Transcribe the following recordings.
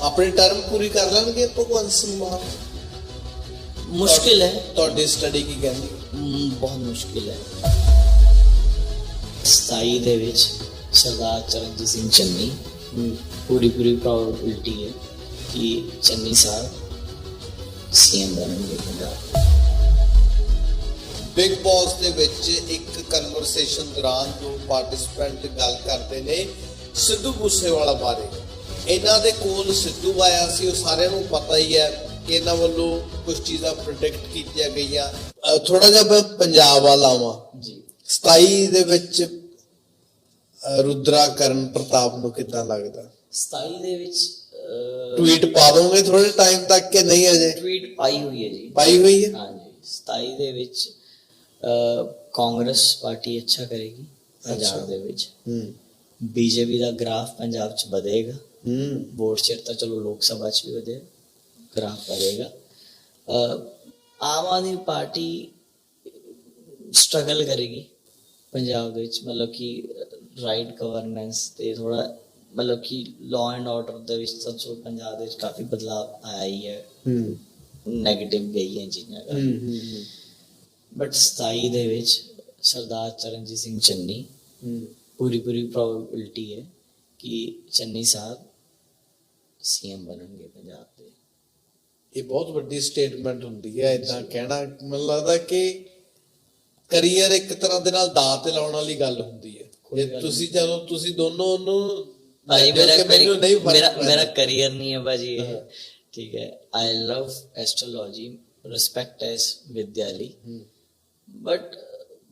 ਆਪਣੀ ਟਰਮ ਪੂਰੀ ਕਰ ਲੈਣਗੇ ਭਗਵੰਤ ਸਿੰਘ ਮਾਨ ਮੁਸ਼ਕਿਲ ਹੈ। ਤੁਹਾਡੀ ਸਟੱਡੀ ਕੀ ਕਹਿੰਦੀ? ਬਹੁਤ ਮੁਸ਼ਕਿਲ ਹੈ। 27 ਦੇ ਵਿੱਚ ਸਰਦਾਰ ਚਰਨਜੀਤ ਸਿੰਘ ਚੰਨੀ ਪੂਰੀ ਪੂਰੀ ਪ੍ਰੋਬੇਬਿਲਿਟੀ ਹੈ ਕਿ ਚੰਨੀ ਸਾਹਿਬ ਸੀਐਮ ਬਣਨਗੇ ਪੰਜਾਬ ਬਿਗ ਬੌਸ ਦੇ ਵਿੱਚ ਇੱਕ ਕਨਵਰਸੇਸ਼ਨ ਦੌਰਾਨ ਦੋ ਪਾਰਟਿਸਪੈਂਟ ਗੱਲ ਕਰਦੇ ਨੇ ਸਿੱਧੂ ਮੂਸੇਵਾਲਾ ਬਾਰੇ। ਇਹਨਾਂ ਦੇ ਕੋਲ ਸਿੱਧੂ ਆਇਆ ਸੀ ਉਹ ਸਾਰਿਆਂ ਨੂੰ ਪਤਾ ਹੀ ਹੈ ਕਿ ਇਹਨਾਂ ਵੱਲੋਂ ਕੁਝ ਚੀਜ਼ਾਂ ਪ੍ਰੋਡਕਟ ਕੀਤੀਆਂ ਗਈਆਂ। ਥੋੜਾ ਜਿਹਾ ਮੈਂ ਪੰਜਾਬ ਵੱਲ ਆਵਾਂ। ਜੀ। 27 ਦੇ ਵਿੱਚ ਰੁਦਰਾ ਕਰਨ ਪ੍ਰਤਾਪ ਨੂੰ ਕਿੱਦਾਂ ਲੱਗਦਾ? 27 ਦੇ ਵਿੱਚ ਟਵੀਟ ਪਾ ਦੋਗੇ ਥੋੜੇ ਟਾਈਮ ਤੱਕ ਕਿ ਨਹੀਂ ਅਜੇ? ਟਵੀਟ ਪਾਈ ਹੋਈ ਹੈ ਜੀ। ਪਾਈ ਹੋਈ ਹੈ? ਹਾਂਜੀ। 27 ਦੇ ਵਿੱਚ ਕਾਂਗਰਸ ਪਾਰਟੀ ਅੱਛਾ ਕਰੇਗੀ। ਪੰਜਾਬ ਦੇ ਵਿੱਚ। ਹੂੰ। ਬੀਜੇਪੀ ਦਾ ਗ੍ਰਾਫ ਪੰਜਾਬ 'ਚ ਵਧੇਗਾ। ਹੂੰ। ਵੋਟ ਸ਼ੇਅਰ ਤਾਂ ਚਲੋ ਲੋਕ ਸਭਾ 'ਚ ਵੀ ਵਧੇ ਗ੍ਰਾਫ ਵਧੇਗਾ। ਆਮ ਆਦਮੀ ਪਾਰਟੀ ਸਟਰਗਲ ਕਰੇਗੀ ਪੰਜਾਬ ਦੇ ਵਿੱਚ ਮਤਲਬ ਕਿ ਰਾਈਟ ਗਵਰਨੈਂਸ ਤੇ ਥੋੜਾ ਮਤਲਬ ਕਿ ਲਾਅ ਐਂਡ ਆਰਡਰ ਦੇ ਵਿੱਚ ਤਾਂ ਚਲੋ ਪੰਜਾਬ ਦੇ ਵਿੱਚ ਕਾਫੀ ਬਦਲਾਅ ਆਇਆ ਹੀ ਹੈ। ਹੂੰ। ਨੈਗੇਟਿਵ ਗਈ ਹੈ ਚੀਜ਼ਾਂ ਹੂੰ ਬਟ 27 ਦੇ ਵਿੱਚ ਸਰਦਾਰ ਚਰਨਜੀਤ ਸਿੰਘ ਚੰਨੀ ਪੂਰੀ ਪੂਰੀ ਪ੍ਰੋਬੇਬਿਲਿਟੀ ਹੈ ਕਿ ਚੰਨੀ ਸਾਹਿਬ ਸੀਐਮ ਬਣਨਗੇ ਪੰਜਾਬ ਦੇ ਇਹ ਬਹੁਤ ਵੱਡੀ ਸਟੇਟਮੈਂਟ ਹੁੰਦੀ ਹੈ ਇਦਾਂ ਕਹਿਣਾ ਮੈਨੂੰ ਲੱਗਦਾ ਕਿ ਕੈਰੀਅਰ ਇੱਕ ਤਰ੍ਹਾਂ ਦੇ ਨਾਲ ਦਾਅ ਤੇ ਲਾਉਣ ਵਾਲੀ ਗੱਲ ਹੁੰਦੀ ਹੈ ਜੇ ਤੁਸੀਂ ਜਦੋਂ ਤੁਸੀਂ ਦੋਨੋਂ ਨੂੰ ਭਾਈ ਮੇਰਾ ਮੇਰਾ। ਮੇਰਾ ਕੈਰੀਅਰ ਨਹੀਂ ਹੈ ਭਾਜੀ। ਠੀਕ ਹੈ ਆਈ ਲਵ ਐਸਟ੍ਰੋਲੋਜੀ ਰਿਸਪੈਕਟ ਐਸ ਵਿਦਿਆਲੀ। ਬਟ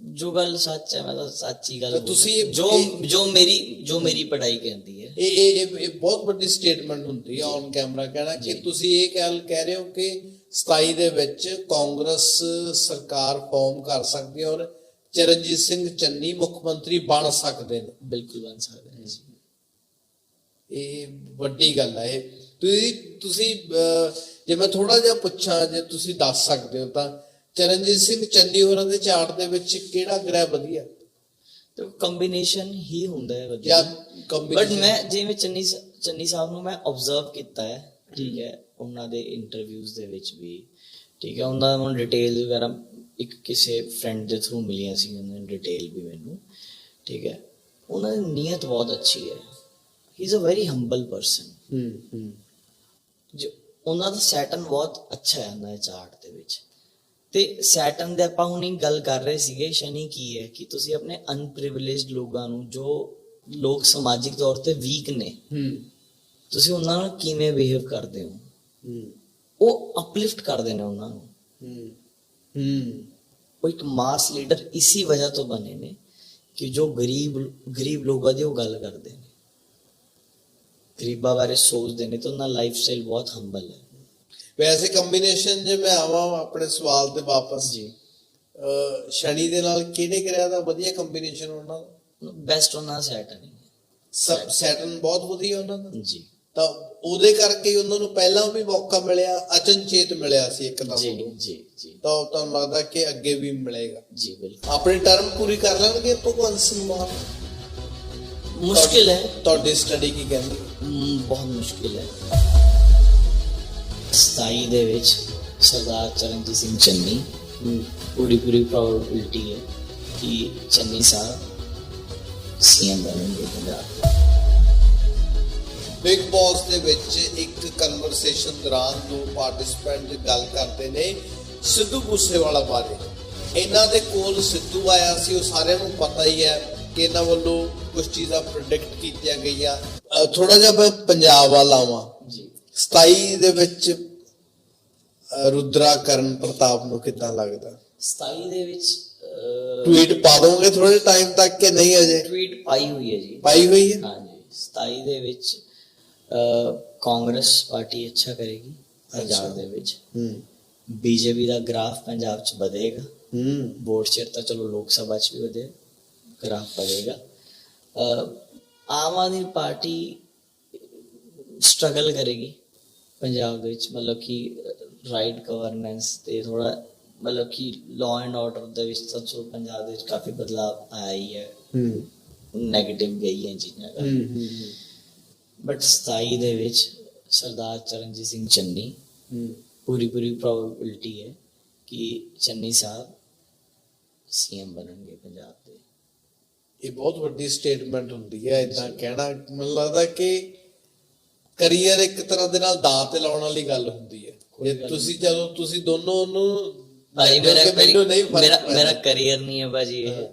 ਜੋ ਗੱਲ ਸੱਚ ਹੈ ਮੈਂ ਤਾਂ ਸੱਚੀ ਗੱਲ ਤੁਸੀਂ। ਜੋ ਜੋ ਮੇਰੀ ਜੋ ਮੇਰੀ ਪੜ੍ਹਾਈ ਕਹਿੰਦੀ ਹੈ। ਇਹ ਇਹ ਇਹ- ਬਹੁਤ ਵੱਡੀ ਸਟੇਟਮੈਂਟ ਹੁੰਦੀ ਹੈ ਔਨ ਕੈਮਰਾ ਕਹਿਣਾ ਕਿ ਤੁਸੀਂ ਇਹ ਗੱਲ ਕਹਿ ਰਹੇ ਹੋ ਕਿ 27 ਦੇ ਵਿੱਚ ਕਾਂਗਰਸ ਸਰਕਾਰ ਫਾਰਮ ਕਰ ਸਕਦੀ ਹੈ ਔਰ ਚਰਨਜੀਤ ਸਿੰਘ ਚੰਨੀ ਮੁੱਖ ਮੰਤਰੀ ਬਣ ਸਕਦੇ ਨੇ। ਬਿਲਕੁਲ ਬਣ ਸਕਦਾ ਜੀ। ਇਹ ਵੱਡੀ ਗੱਲ ਹੈ। ਇਹ ਤੁਸੀਂ ਤੁਸੀਂ ਜੇ ਮੈਂ ਥੋੜਾ ਜਿਹਾ ਪੁੱਛਾਂ ਜੇ ਤੁਸੀਂ ਦੱਸ ਸਕਦੇ ਹੋ ਤਾਂ ਚਰਨਜੀਤ ਸਿੰਘ ਚੰਨੀ ਹੋਰਾਂ ਦੇ ਚਾਰਟ ਦੇ ਵਿੱਚ ਕਿਹੜਾ ਗ੍ਰਹਿ ਵਧੀਆ? ਤੇ ਕੰਬੀਨੇਸ਼ਨ ਹੀ ਹੁੰਦਾ ਹੈ ਜਾਂ ਬਟ ਕੰਬੀਨੇਸ਼ਨ ਮੈਂ ਜਿਵੇਂ ਚੰਨੀ ਚੰਨੀ ਸਾਹਿਬ ਨੂੰ ਮੈਂ ਆਬਜ਼ਰਵ ਕੀਤਾ ਹੈ ਠੀਕ ਹੈ ਉਹਨਾਂ ਦੇ ਇੰਟਰਵਿਊਜ਼ ਦੇ ਵਿੱਚ ਵੀ ਠੀਕ ਹੈ ਉਹਨਾਂ ਨੂੰ ਡਿਟੇਲ ਵਗੈਰਾ ਇੱਕ ਕਿਸੇ ਫਰੈਂਡ ਦੇ ਥਰੂ ਮਿਲੀਆਂ ਸੀ ਉਹਨਾਂ ਨੇ ਡਿਟੇਲ ਵੀ ਮੈਨੂੰ ਠੀਕ ਹੈ। ਉਹਨਾਂ ਦੀ ਨੀਅਤ ਬਹੁਤ ਅੱਛੀ ਹੈ। He is a very humble person ਹੂੰ ਹੂੰ। ਜੋ ਉਹਨਾਂ ਦਾ ਸੈਟਨ ਬਹੁਤ ਅੱਛਾ ਹੈ ਉਹਨਾਂ ਦੇ ਚਾਰਟ ਦੇ ਵਿੱਚ। ਤੇ ਸੈਟਨ ਦੇ ਆਪਾਂ ਹੁਣੀ ਗੱਲ ਕਰ ਰਹੇ ਸੀਗੇ ਸ਼ਨੀ ਕੀ ਹੈ ਕਿ ਤੁਸੀਂ ਆਪਣੇ ਅਨਪ੍ਰਿਵਿਲੇਜਡ ਲੋਕਾਂ ਨੂੰ ਜੋ ਲੋਕ ਸਮਾਜਿਕ ਤੌਰ ਤੇ ਵੀਕ ਨੇ ਹੂੰ। ਤੁਸੀਂ ਉਹਨਾਂ ਨਾਲ ਕਿਵੇਂ ਬਿਹੇਵ ਕਰਦੇ ਹੋ? ਹੂੰ। ਉਹ ਅਪਲਿਫਟ ਕਰਦੇ ਨੇ ਉਹਨਾਂ ਨੂੰ। ਹੂੰ। ਹੂੰ। ਉਹ ਇੱਕ ਮਾਸ ਲੀਡਰ ਇਸੇ ਵਜ੍ਹਾ ਤੋਂ ਬਣੇ ਨੇ ਕਿ ਜੋ ਗਰੀਬ ਗਰੀਬ ਲੋਕਾਂ ਦੀ ਉਹ ਗੱਲ ਕਰਦੇ ਨੇ। ਗਰੀਬਾਂ ਬਾਰੇ ਸੋਚਦੇ ਨੇ ਤਾਂ ਉਹਨਾਂ ਲਾਈਫ ਸਟਾਈਲ ਬਹੁਤ ਹੰਬਲ ਹੈ। ਵੈਸੇ ਕੰਬੀਨੇਸ਼ਨ ਜੇ ਮੈਂ ਆਵਾਂ ਆਪਣੇ ਸਵਾਲ ਤੇ ਵਾਪਸ ਜੀ ਸ਼ਨੀ ਦੇ ਨਾਲ ਕਿਹੜੇ ਗ੍ਰਹਿ ਦਾ ਵਧੀਆ ਕੰਬੀਨੇਸ਼ਨ ਉਹਨਾਂ ਦਾ? ਬੈਸਟ ਉਹਨਾਂ ਸੈਟਨ ਹੈ। ਸਬ ਸੈਟਰਨ ਬਹੁਤ ਵਧੀਆ ਉਹਨਾਂ ਦਾ। ਜੀ। ਤਾਂ ਉਹਦੇ ਕਰਕੇ ਹੀ ਉਹਨਾਂ ਨੂੰ ਪਹਿਲਾਂ ਵੀ ਮੌਕਾ ਮਿਲਿਆ ਅਚਨਚੇਤ ਮਿਲਿਆ ਸੀ ਜੀ ਉਦੋਂ। ਜੀ ਜੀ। ਤਾਂ ਤੁਹਾਨੂੰ ਲੱਗਦਾ ਕਿ ਅੱਗੇ ਵੀ ਮਿਲੇਗਾ। ਜੀ ਬਿਲਕੁਲ। ਆਪਣੀ ਟਰਮ ਪੂਰੀ ਕਰ ਲੈਣਗੇ ਭਗਵੰਤ ਸਿੰਘ ਮਾਨ ਮੁਸ਼ਕਿਲ ਹੈ। ਤੁਹਾਡੀ ਸਟੱਡੀ ਕੀ ਕਹਿੰਦੀ? ਬਹੁਤ ਮੁਸ਼ਕਿਲ ਹੈ। 27 ਦੇ ਵਿੱਚ ਸਰਦਾਰ ਚਰਨਜੀਤ ਸਿੰਘ ਚੰਨੀ ਪੂਰੀ ਪੂਰੀ ਪ੍ਰੋਬੇਬਿਲਿਟੀ ਹੈ ਕਿ ਚੰਨੀ ਸਾਹਿਬ ਸੀਐਮ ਬਣਨਗੇ ਪੰਜਾਬ ਬਿਗ ਬੌਸ ਦੇ ਵਿੱਚ ਇੱਕ ਕਨਵਰਸੇਸ਼ਨ ਦੌਰਾਨ ਦੋ ਪਾਰਟਿਸਪੈਂਟ ਗੱਲ ਕਰਦੇ ਨੇ ਸਿੱਧੂ ਮੂਸੇਵਾਲਾ ਬਾਰੇ। ਇਹਨਾਂ ਦੇ ਕੋਲ ਸਿੱਧੂ ਆਇਆ ਸੀ, ਉਹ ਸਾਰਿਆਂ ਨੂੰ ਪਤਾ ਹੀ ਹੈ ਕਿ ਇਹਨਾਂ ਵੱਲੋਂ ਕੁਝ ਚੀਜ਼ਾਂ ਪ੍ਰੋਡਕਟ ਕੀਤੀਆਂ ਗਈਆਂ। ਥੋੜਾ ਜਿਹਾ ਮੈਂ ਪੰਜਾਬ ਵੱਲ ਆਵਾਂ। 27 ਦੇ ਵਿੱਚ ਰੁਦਰਾ ਕਰਨ ਪ੍ਰਤਾਪ ਨੂੰ ਕਿੱਦਾਂ ਲੱਗਦਾ? 27 ਦੇ ਵਿੱਚ ਟਵੀਟ ਪਾ ਦੋਗੇ ਥੋੜੇ ਟਾਈਮ ਤੱਕ ਕਿ ਨਹੀਂ ਅਜੇ? ਟਵੀਟ ਪਾਈ ਹੋਈ ਹੈ ਜੀ। ਪਾਈ ਹੋਈ ਹੈ? ਹਾਂਜੀ। 27 ਦੇ ਵਿੱਚ ਕਾਂਗਰਸ ਪਾਰਟੀ ਅੱਛਾ ਕਰੇਗੀ। ਪੰਜਾਬ ਦੇ ਵਿੱਚ। ਹੂੰ। ਬੀਜੇਪੀ ਦਾ ਗ੍ਰਾਫ ਪੰਜਾਬ 'ਚ ਵਧੇਗਾ। ਹੂੰ। ਵੋਟ ਸ਼ੇਅਰ ਤਾਂ ਚਲੋ ਲੋਕ ਸਭਾ 'ਚ ਵੀ ਵਧੇ ਗ੍ਰਾਫ ਵਧੇਗਾ। ਆਮ ਆਦਮੀ ਪਾਰਟੀ ਸਟਰਗਲ ਕਰੇਗੀ। ਪੰਜਾਬ ਦੇ ਵਿੱਚ ਮਤਲਬ ਕਿ ਰਾਈਟ ਗਵਰਨੈਂਸ ਤੇ ਥੋੜਾ ਮਤਲਬ ਕਿ ਲਾਅ ਐਂਡ ਆਰਡਰ ਦੇ ਵਿੱਚ ਤਾਂ ਚਲੋ ਪੰਜਾਬ ਦੇ ਵਿੱਚ ਕਾਫੀ ਬਦਲਾਅ ਆਇਆ ਹੀ ਹੈ। ਹੂੰ। ਨੈਗੇਟਿਵ ਗਈ ਹੈ ਚੀਜ਼ਾਂ ਹੂੰ ਬਟ 27 ਦੇ ਵਿੱਚ ਸਰਦਾਰ ਚਰਨਜੀਤ ਸਿੰਘ ਚੰਨੀ ਹੂੰ। ਪੂਰੀ ਪੂਰੀ ਪ੍ਰੋਬੇਬਿਲਿਟੀ ਹੈ ਕਿ ਚੰਨੀ ਸਾਹਿਬ ਸੀਐਮ ਬਣਨਗੇ ਪੰਜਾਬ ਦੇ। ਇਹ ਬਹੁਤ ਵੱਡੀ ਸਟੇਟਮੈਂਟ ਹੁੰਦੀ ਹੈ ਇਦਾਂ ਕਹਿਣਾ ਮੈਨੂੰ ਲੱਗਦਾ ਕਿ ਕੈਰੀਅਰ ਇੱਕ ਤਰ੍ਹਾਂ ਦੇ ਨਾਲ ਦਾਅ ਤੇ ਲਾਉਣ ਵਾਲੀ ਗੱਲ ਹੁੰਦੀ ਹੈ। ਜੇ ਤੁਸੀਂ ਜਦੋਂ ਤੁਸੀਂ ਦੋਨੋਂ ਨੂੰ ਭਾਈ ਮੇਰਾ ਮੈਨੂੰ ਨਹੀਂ ਮੇਰਾ। ਮੇਰਾ ਕੈਰੀਅਰ ਨਹੀਂ ਹੈ ਭਾਜੀ ਇਹ।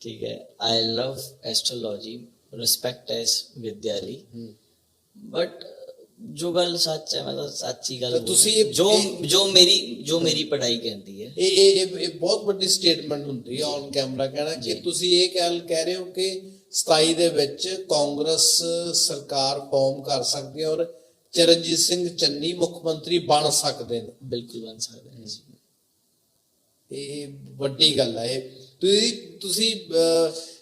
ਠੀਕ ਹੈ। ਆਈ ਲਵ ਐਸਟ੍ਰੋਲੋਜੀ ਰਿਸਪੈਕਟ ਐਸ ਵਿਦਿਆਲੀ। ਬਟ ਜੋ ਗੱਲ ਸੱਚ ਹੈ ਮਤਲਬ ਸੱਚੀ ਗੱਲ ਤੁਸੀਂ ਜੋ ਜੋ ਮੇਰੀ ਜੋ ਮੇਰੀ ਪੜ੍ਹਾਈ ਕਹਿੰਦੀ ਹੈ। ਇਹ ਇਹ ਬਹੁਤ ਵੱਡੀ ਸਟੇਟਮੈਂਟ ਹੁੰਦੀ ਹੈ ਔਨ ਕੈਮਰਾ ਕਹਿਣਾ ਕਿ ਤੁਸੀਂ ਇਹ ਕਹਿ ਕਹਿ ਰਹੇ ਹੋ ਕਿ 27 ਦੇ ਵਿੱਚ ਕਾਂਗਰਸ ਸਰਕਾਰ ਫਾਰਮ ਕਰ ਸਕਦੀ ਹੈ ਔਰ ਚਰਨਜੀਤ ਸਿੰਘ ਚੰਨੀ ਮੁੱਖ ਮੰਤਰੀ ਬਣ ਸਕਦੇ ਨੇ। ਬਿਲਕੁਲ ਬਣ ਸਕਦਾ ਜੀ ਇਹ ਵੱਡੀ ਗੱਲ ਹੈ ਇਹ। ਤੁਸੀਂ ਤੁਸੀਂ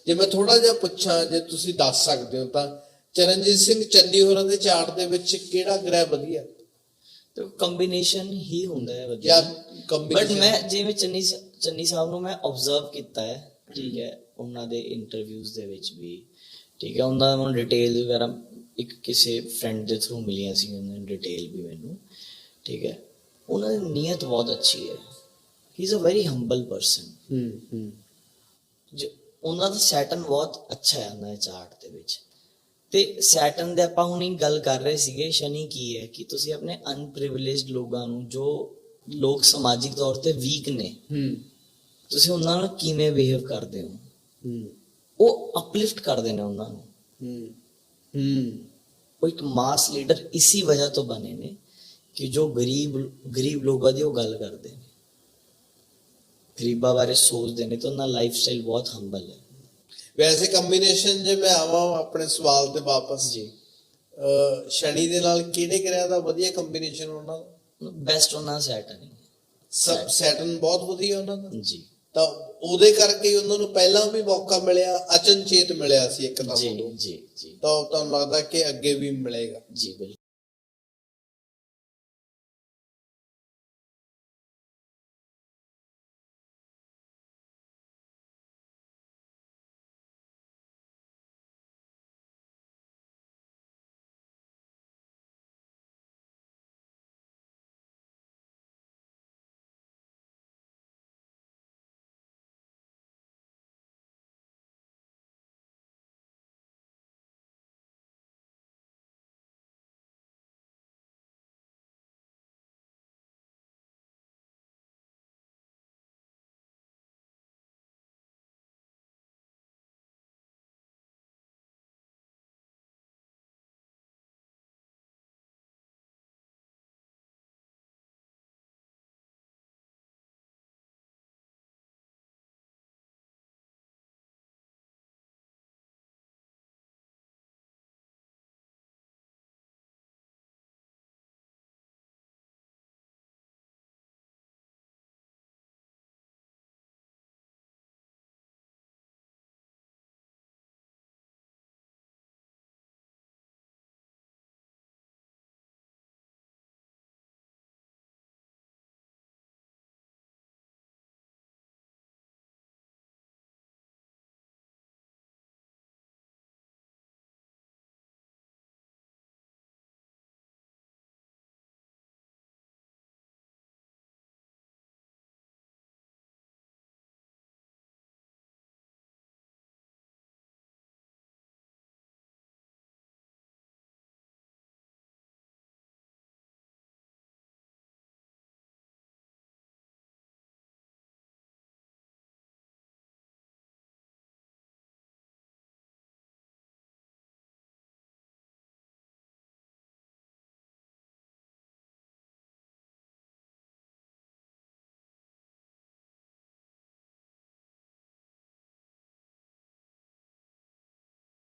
ਜੇ ਮੈਂ ਥੋੜਾ ਜਿਹਾ ਪੁੱਛਾਂ ਜੇ ਤੁਸੀਂ ਦੱਸ ਸਕਦੇ ਹੋ ਤਾਂ ਚਰਨਜੀਤ ਸਿੰਘ ਚੰਨੀ ਹੋਰਾਂ ਦੇ ਚਾਰਟ ਦੇ ਵਿੱਚ ਕਿਹੜਾ ਗ੍ਰਹਿ ਵਧੀਆ? ਤੇ ਕੰਬੀਨੇਸ਼ਨ ਹੀ ਹੁੰਦਾ ਹੈ ਵਧੀਆ। ਬਟ ਮੈਂ ਜਿਵੇਂ ਚੰਨੀ ਚੰਨੀ ਸਾਹਿਬ ਨੂੰ ਮੈਂ ਆਬਜ਼ਰਵ ਕੀਤਾ ਹੈ ਠੀਕ ਹੈ। ਉਹਨਾਂ ਦੇ ਇੰਟਰਵਿਊਜ਼ ਦੇ ਵਿੱਚ ਵੀ। ਠੀਕ ਹੈ ਉਹਨਾਂ ਦਾ ਮੈਨੂੰ ਡਿਟੇਲ ਵਗੈਰਾ ਇੱਕ ਕਿਸੇ ਫਰੈਂਡ ਦੇ ਥਰੂ ਮਿਲੀਆਂ ਸੀ ਉਹਨਾਂ ਦੀ ਡਿਟੇਲ ਵੀ ਮੈਨੂੰ। ਠੀਕ ਹੈ ਉਹਨਾਂ ਦੀ ਨੀਅਤ ਬਹੁਤ ਅੱਛੀ ਹੈ। He is a very humble person ਹੂੰ ਹੂੰ। ਉਹਨਾਂ ਦਾ ਸੈਟਨ ਬਹੁਤ ਅੱਛਾ ਹੈ ਉਹਨਾਂ ਦੇ ਚਾਰਟ ਦੇ ਵਿੱਚ। ਤੇ ਸੈਟਨ ਦੇ ਆਪਾਂ ਹੁਣੀ ਗੱਲ ਕਰ ਰਹੇ ਸੀਗੇ ਸ਼ਨੀ ਕੀ ਹੈ ਕਿ ਤੁਸੀਂ ਆਪਣੇ ਅਨਪ੍ਰਿਵਿਲੇਜਡ ਲੋਕਾਂ ਨੂੰ ਜੋ ਲੋਕ ਸਮਾਜਿਕ ਤੌਰ ਤੇ ਵੀਕ ਨੇ ਹੂੰ। ਤੁਸੀਂ ਉਹਨਾਂ ਨਾਲ ਕਿਵੇਂ ਬਿਹੇਵ ਕਰਦੇ ਹੂੰ? ਉਹ ਅਪਲਿਫਟ ਕਰਦੇ ਨੇ ਉਹਨਾਂ ਨੂੰ। ਹੂੰ ਹੂੰ ਉਹ ਇੱਕ ਮਾਸ ਲੀਡਰ ਇਸੀ ਵਜ੍ਹਾ ਤੋਂ ਬਣੇ ਨੇ ਕਿ ਜੋ ਗਰੀਬ ਗਰੀਬ ਲੋਕਾਂ ਦੀ ਉਹ ਗੱਲ ਕਰਦੇ ਨੇ। ਗਰੀਬਾਂ ਬਾਰੇ ਸੋਚਦੇ ਨੇ ਤਾਂ ਉਹਨਾਂ ਲਾਈਫ ਸਟਾਈਲ ਬਹੁਤ ਹੰਬਲ ਹੈ। ਵੈਸੇ ਕੰਬੀਨੇਸ਼ਨ ਜੇ ਮੈਂ ਆਵਾਂ ਆਪਣੇ ਸਵਾਲ ਤੇ ਵਾਪਸ ਜੀ। ਸ਼ਨੀ ਦੇ ਨਾਲ ਕਿਹੜੇ ਗ੍ਰਹਿ ਦਾ ਵਧੀਆ ਕੰਬੀਨੇਸ਼ਨ ਉਹਨਾਂ ਦਾ? ਬੈਸਟ ਉਹਨਾਂ ਸੈਟਨ ਹੈ ਸਬ ਸੈਟਨ ਬਹੁਤ ਵਧੀਆ ਉਹਨਾਂ ਦਾ। ਜੀ। ਤਾਂ ਉਹਦੇ ਕਰਕੇ ਉਹਨਾਂ ਨੂੰ ਪਹਿਲਾਂ ਵੀ ਮੌਕਾ ਮਿਲਿਆ ਅਚਨਚੇਤ ਮਿਲਿਆ ਸੀ ਇੱਕਦਮ ਜੀ ਉਦੋਂ ਜੀ ਜੀ। ਤਾਂ ਤੁਹਾਨੂੰ ਲੱਗਦਾ ਕਿ ਅੱਗੇ ਵੀ ਮਿਲੇਗਾ। ਜੀ ਬਿਲਕੁਲ।